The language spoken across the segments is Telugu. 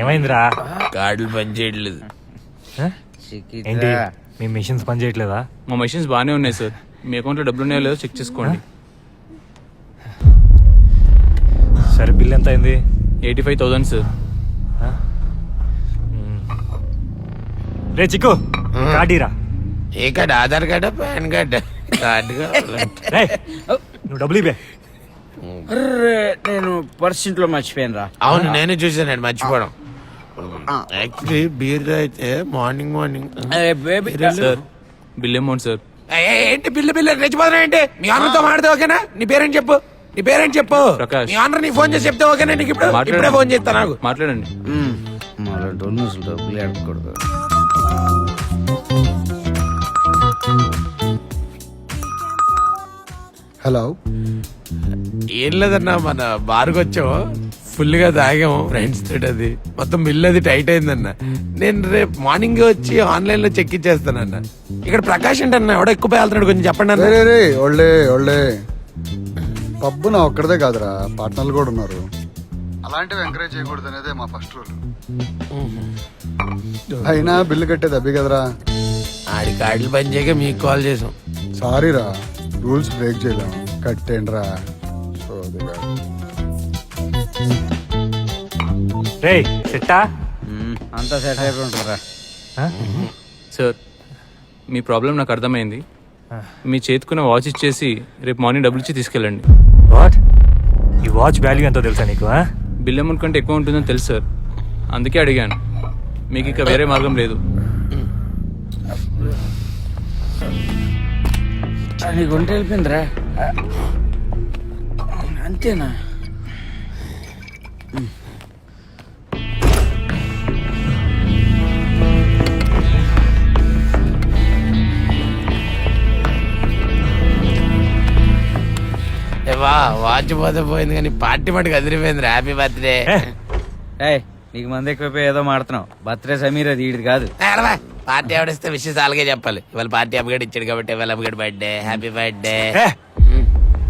ఏమైందిరా? కార్డులు పనిచేయట్లేదు? ఏంటి? మీ మిషన్స్ పని చేయట్లేదా? మా మెషిన్స్ బాగానే ఉన్నాయి సార్. మీ అకౌంట్లో డబ్బులు ఉన్నాయో లేదో చెక్ చేసుకోండి. సరే బిల్ ఎంత అయింది? Eighty five thousand sir. రే చిక్కు కాడీరా ఏ కార్డు? ఆధార్ కార్డా పాన్ కార్డా? కార్డు కావాలంటే. నువ్వు డబ్బులు ఇవే అర్రే నేను పర్స్ ఇంట్లో మర్చిపోయాను రా అవును నేనే చూసాను మర్చిపోవడం. యాక్చువల్లీ బీర్ అయితే morning morning baby sir bill amount sir ఏంటి బిల్లు బిల్లు? రెచ్చిపోతున్నా ఏంటి? మీ ఆనర్తో మాడితే ఓకేనా? నీ పేరేంటి చెప్పు? నీ పేరేంటి చెప్పు? ప్రకాష్. మీ ఆనర్ నీ ఫోన్ చేసి చెప్తే ఓకేనా? నీకు ఇప్పుడు ఇప్పుడే ఫోన్ చేస్తా నాకు. మాట్లాడండి. అసలు డబ్బులు అడగకూడదు హలో ఏం లేదన్నా మన బార్కి వచ్చాము ఫుల్గా తాగాము ఫ్రెండ్స్ తోటి అది. మొత్తం బిల్ అది టైట్ అయిందన్న. నేను రేపు మార్నింగ్ వచ్చి ఆన్లైన్లో చెక్ ఇచ్చేస్తానన్న. ఇక్కడ ప్రకాష్ అంటే అన్న ఎవడో ఎక్కువ వెళ్తున్నాడు కొంచెం చెప్పండి అన్న. రే రే ఒళ్ళే ఒళ్ళే. పబ్బు నా ఒక్కడదే కాదురా పార్ట్నర్లు కూడా ఉన్నారు. అలాంటివి ఎంకరేజ్ చేయకూడదు అనేదే మా ఫస్ట్ రూల్ అయినా బిల్లు కట్టేది అబ్బి కదరా. ఆడి కార్డులు పని చేయక మీకు కాల్ చేసాం. సారీరా రూల్స్ బ్రేక్ చేయలేం. కట్టేండ్రా రే సెట్టా? అంతా సెట్ అయిపోయి? సార్ మీ ప్రాబ్లం నాకు అర్థమైంది. మీ చేతికున్న వాచ్ ఇచ్చేసి రేపు మార్నింగ్ డబ్బులు ఇచ్చి తీసుకెళ్ళండి. వాట్ ఈ వాచ్ వాల్యూ ఎంతో తెలుసా నీకు? బిల్ అమౌంట్ కంటే ఎక్కువ ఉంటుందని తెలుసు సార్. అందుకే అడిగాను. మీకు ఇక వేరే మార్గం లేదు. నీకు ఉంటే వెళ్ళిపోయిందిరా. అంతేనా? ఏ వా వాచ్ పోతే పోయింది కానీ పార్టీ మటుకు అదిరిపోయింది హ్యాపీ బర్త్డే ఏయ్ నీకు మంది ఎక్కువైపోయి ఏదో మాడుతున్నావు. బర్త్డే సమీర్ అది ఈడిది కాదు. పార్టీ ఎవడిస్తే విషయం అలాగే చెప్పాలి. ఇవాళ పార్టీ అప్గేట్ ఇచ్చాడు కాబట్టి ఇవాళ అప్గేట్ బర్త్డే హ్యాపీ బర్త్డే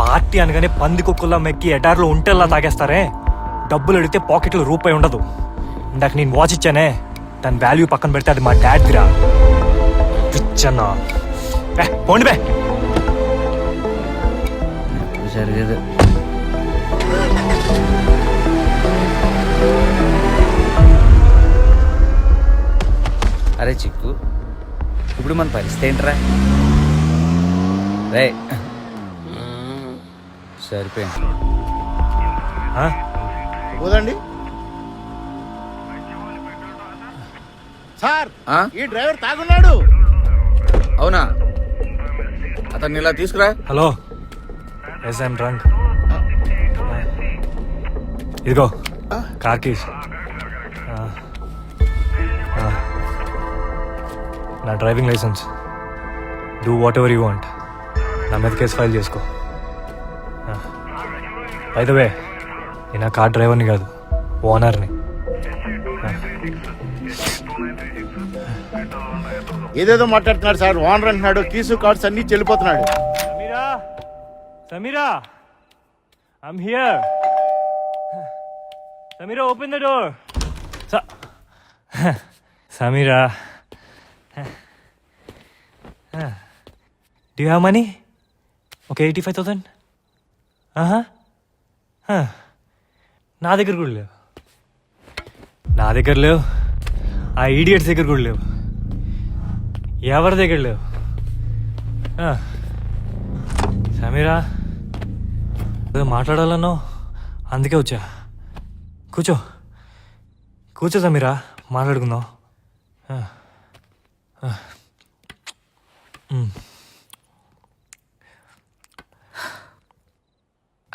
పార్టీ అనగానే పంది కుక్కల్లా మెక్కి ఎడార్లో ఉంటేలా తాగేస్తారే? డబ్బులు అడిగితే పాకెట్లో రూపాయి ఉండదు. ఇందాక నేను వాచ్ ఇచ్చానే. దాని వాల్యూ పక్కన పెడితే అది మా డాడ్దిరా పిచ్చన్నా. ఏ, పోండి బే. జరిగేది. అరే చిక్కు ఇప్పుడు మన పరిస్థితి ఏంట్రా? రే సరిపోయింది? పోదండి. సార్? ఈ డ్రైవర్ తాగున్నాడు. అవునా? అతన్ని ఇలా తీసుకురా. హలో. ఎస్ ఐమ్ డ్రంక్ ఇదిగో కార్ కీస్. నా driving licence. Do whatever you want. నా మీద కేసు ఫైల్ చేసుకో. వే నేను ఆ కార్ డ్రైవర్ని కాదు ఓనర్ని. ఏదేదో మాట్లాడుతున్నాడు సార్ ఓనర్ అంటున్నాడు కీసు కార్డ్స్ అన్ని చెల్లిపోతున్నాడు. Sameera open the Sameera open the door Sameera have money? Money okay eighty five thousand నా దగ్గర కూడా లేవు. నా దగ్గర లేవు. ఆ ఈడియట్స్ దగ్గర కూడా లేవు. ఎవరి దగ్గర లేవు? సమీరా ఏదో మాట్లాడాలన్నావు అందుకే వచ్చా. కూర్చో. కూర్చో సమీరా. మాట్లాడుకుందాం.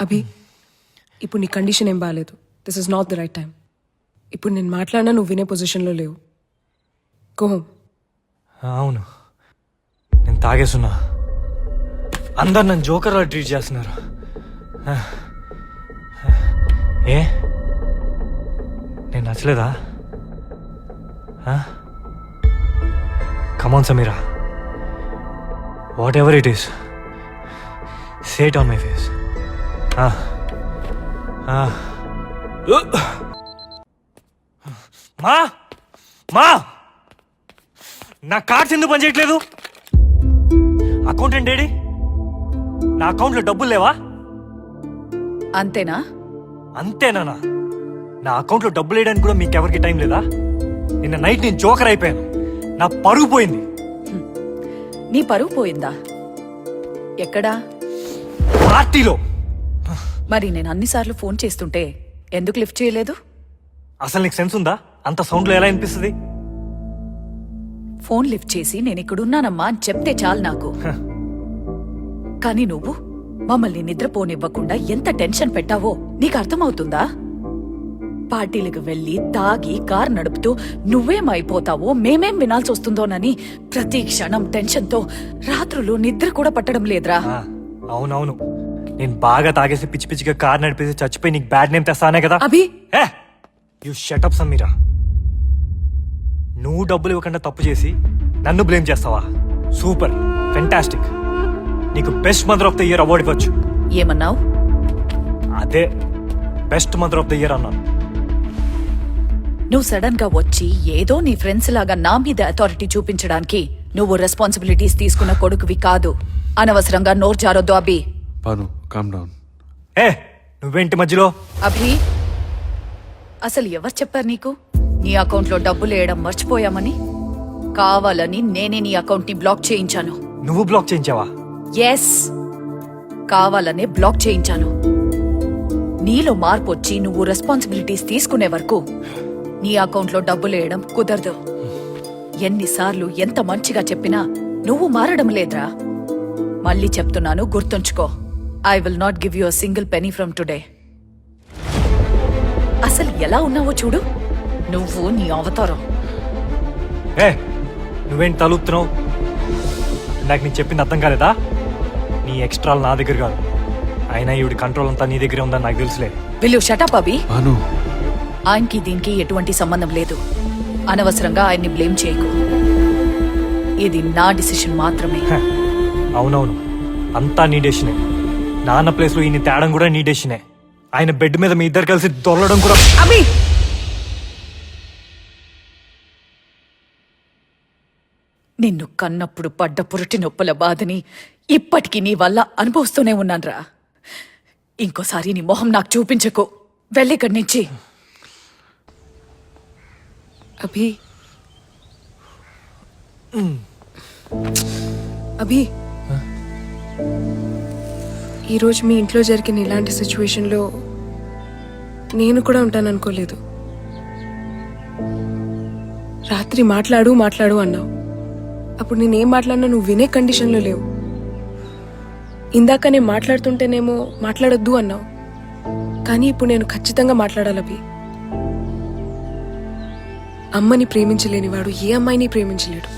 అభి ఇప్పుడు నీ కండిషన్ ఏం బాగాలేదు this is not the right time ఇప్పుడు నేను మాట్లాడినా నువ్వు వినే పొజిషన్లో లేవు. ఆ, అవును. నేను తాగేస్తున్నా. అందరు నన్ను జోకర్లా ట్రీట్ చేస్తున్నారు. ఏ? నేను నచ్చలేదా? Come on Sameera whatever it is say it on my face మా? మా? నా కార్డ్స్ ఎందుకు పనిచేయట్లేదు? అకౌంటెంట్ ఏడి? నా అకౌంట్లో డబ్బులు లేవా? అంతేనా? అంతేనా నా అకౌంట్లో డబ్బులు వేయడానికి కూడా మీకు ఎవరికి టైం లేదా? నిన్న నైట్ నేను జోకర్ అయిపోయాను. నా పరుగు పోయింది. నీ పరువు పోయిందా? ఎక్కడా? పార్టీలో. మరి నేను అన్నిసార్లు ఫోన్ చేస్తుంటే ఎందుకు లిఫ్ట్ చేయలేదు? అసలు నీకు సెన్స్ ఉందా? అంత సౌండ్లో ఎలా అనిపిస్తుంది? ఫోన్ లిఫ్ట్ చేసి నేను ఇక్కడున్నానమ్మా అని చెప్తే చాలు నాకు. కానీ నువ్వు? మమ్మల్ని నిద్రపోనివ్వకుండా ఎంత టెన్షన్ పెట్టావో నీకు అర్థమవుతుందా పార్టీలకు వెళ్ళి తాగి కార్ నడుపుతూ నువ్వేమైపోతావో మేమేం వినాల్సి వస్తుందోనని ప్రతి క్షణం టెన్షన్తో రాత్రులు నిద్ర కూడా పట్టడం లేదురా. అవునవును. నేను బాగా తాగేసి పిచ్చి పిచ్చిగా కార్ నడిపేసి చచ్చిపోయి నీకు బ్యాడ్ నేమ్ తెస్తానే కదా. Abhi! You shut up Sameera. నువ్వు డబ్బులు ఇవ్వకుండా తప్పు చేసి నన్ను బ్లేమ్ చేస్తావా? సూపర్. ఫెంటాస్టిక్. నీకు best mother of the year award ఇవ్వచ్చు. ఏమన్నావు? అదే best mother of the year అన్నాను. నువ్వు సడన్గా వచ్చి ఏదో నీ ఫ్రెండ్స్ లాగా నా మీద అథారిటీ చూపించడానికి నువ్వు రెస్పాన్సిబిలిటీస్ తీసుకున్న కొడుకువి కాదు. అనవసరంగా నోరు జారొద్దు అభి. పాను కామ్ డౌన్ ఏ నువ్వేంటి మధ్యలో? అభి అసలు ఎవరు చెప్పారు నీకు? నీ అకౌంట్లో డబ్బులు వేయడం మర్చిపోయామని? కావాలని నేనే నీ అకౌంట్ని బ్లాక్ చేయించాను. నువ్వు బ్లాక్ చేయించావా? ఎస్ కావాలనే బ్లాక్ చేయించాను. నీలో మార్పు వచ్చి నువ్వు రెస్పాన్సిబిలిటీస్ తీసుకునే వరకు నీ అకౌంట్లో డబ్బులు వేయడం కుదరదు. ఎన్నిసార్లు ఎంత మంచిగా చెప్పినా నువ్వు మారడం లేదురా. మళ్ళీ చెప్తున్నాను గుర్తుంచుకో. I will not give you a single penny from today అసలు ఎలా ఉన్నావో చూడు. నువ్వు నీ అవతారం. ఏ నువ్వేం తలుపుతున్నావు? నాకు నీకు చెప్పింది అర్థం కాలేదా? నీ ఎక్స్ట్రాలు నా దగ్గర కాదు. అయినా ఈవిడి కంట్రోల్ అంతా నీ దగ్గరే ఉందని నాకు తెలుసులే. విలు షటప్ అభి. పాను ఆయనకి దీనికి ఎటువంటి సంబంధం లేదు. అనవసరంగా ఆయన్ని బ్లేమ్ చేయకు. ఇది నా డిసిషన్ మాత్రమే. హ, అవునవును. అంతా నీ డెసిషనే నాన్న ప్లేస్లో ఈయన తేడం కూడా నీ డెసిషనే ఆయన బెడ్ మీద మీ ఇద్దరు కలిసి దొరలడం కూడా అభి! నిన్ను కన్నప్పుడు పడ్డ పురటి నొప్పుల బాధని ఇప్పటికీ నీ వల్ల అనుభవిస్తూనే ఉన్నాన్రా. ఇంకోసారి నీ మొహం నాకు చూపించకు. వెళ్ళిక్కడి నుంచి. అభి. అభి. ఈరోజు మీ ఇంట్లో జరిగిన ఇలాంటి సిచ్యువేషన్లో నేను కూడా ఉంటాను అనుకోలేదు రాత్రి మాట్లాడు మాట్లాడు అన్నావు. అప్పుడు నేనేం మాట్లాడినా నువ్వు వినే కండిషన్లో లేవు. ఇందాక నేను మాట్లాడుతుంటేనేమో మాట్లాడొద్దు అన్నావు. కానీ ఇప్పుడు నేను ఖచ్చితంగా మాట్లాడాలి అభి. అమ్మని ప్రేమించలేనివాడు ఏ అమ్మాయిని ప్రేమించలేడు.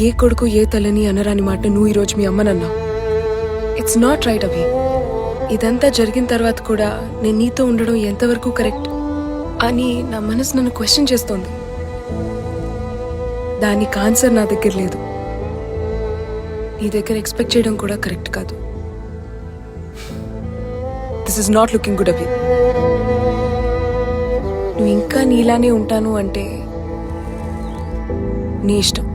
ఏ కొడుకు ఏ తల్లిని అనరాని మాట నువ్వు ఈరోజు మీ అమ్మనన్నావు ఇట్స్ నాట్ రైట్ అభి. ఇదంతా జరిగిన తర్వాత కూడా నేను నీతో ఉండడం ఎంతవరకు కరెక్ట్ అని నా మనసు నన్ను క్వశ్చన్ చేస్తోంది. దానికి ఆన్సర్ నా దగ్గర లేదు. నీ దగ్గర ఎక్స్పెక్ట్ చేయడం కూడా కరెక్ట్ కాదు. This is not looking good అవి నువ్వు ఇంకా నీలానే ఉంటాను అంటే నీ ఇష్టం.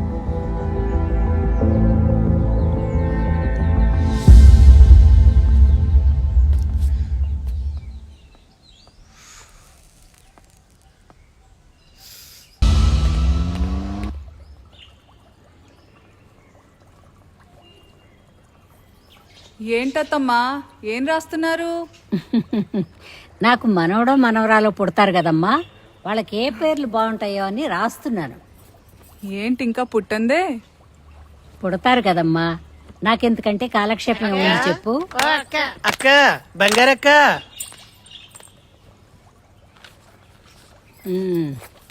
ఏంటత్తమ్మా? ఏం రాస్తున్నారు? నాకు మనవడో మనవరాలో పుడతారు కదమ్మా. వాళ్ళకి ఏ పేర్లు బాగుంటాయో అని రాస్తున్నాను. ఏంటి ఇంకా పుట్టందే? పుడతారు కదమ్మా. నాకెందుకంటే కాలక్షేపం ఏముంది చెప్పు. అక్క బంగారక్క.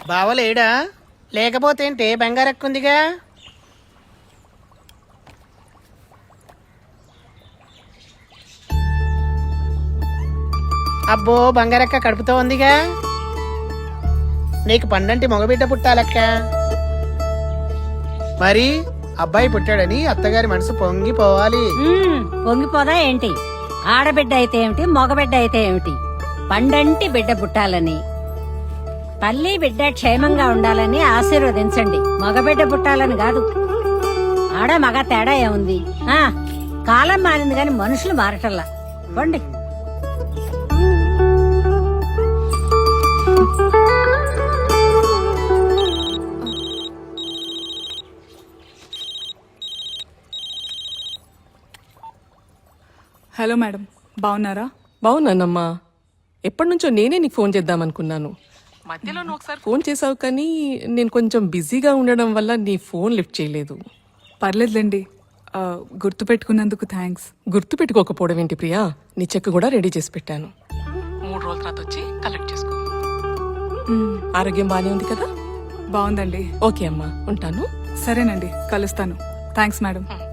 బావలేడా? లేకపోతే ఏంటి? బంగారక్క ఉందిగా? అబ్బో బంగారక్క కడుపుతో ఉందిగా. నీకు పండంటి మగబిడ్డ పుట్టాలక్క. మరి అబ్బాయి పుట్టాడని అత్తగారి మనసు పొంగిపోవాలి. పొంగిపోదా ఏంటి? ఆడబిడ్డ అయితే ఏమిటి మగబిడ్డ అయితే ఏమిటి? పండంటి బిడ్డ పుట్టాలని. తల్లి బిడ్డ క్షేమంగా ఉండాలని ఆశీర్వదించండి. మగబిడ్డ పుట్టాలని కాదు. ఆడ మగ తేడా ఏముంది? కాలం మారింది కానీ మనుషులు మారటల్లా పండి. హలో మేడం బాగున్నారా? బాగున్నానమ్మా. ఎప్పటి నుంచో నేనే నీకు ఫోన్ చేద్దామనుకున్నాను. మధ్యలో నువ్వు ఒకసారి ఫోన్ చేసావు కానీ నేను కొంచెం బిజీగా ఉండడం వల్ల నీ ఫోన్ లిఫ్ట్ చేయలేదు. పర్లేదులేండి. ఆ, గుర్తుపెట్టుకున్నందుకు థ్యాంక్స్. గుర్తు పెట్టుకోకపోవడం ఏంటి ప్రియా? నీ చెక్ కూడా రెడీ చేసి పెట్టాను. మూడు రోజుల తర్వాత వచ్చి కలెక్ట్ చేసుకో. ఆరోగ్యం బానే ఉంది కదా? బాగుందండి. ఓకే అమ్మా ఉంటాను. సరేనండి కలుస్తాను. Thanks madam.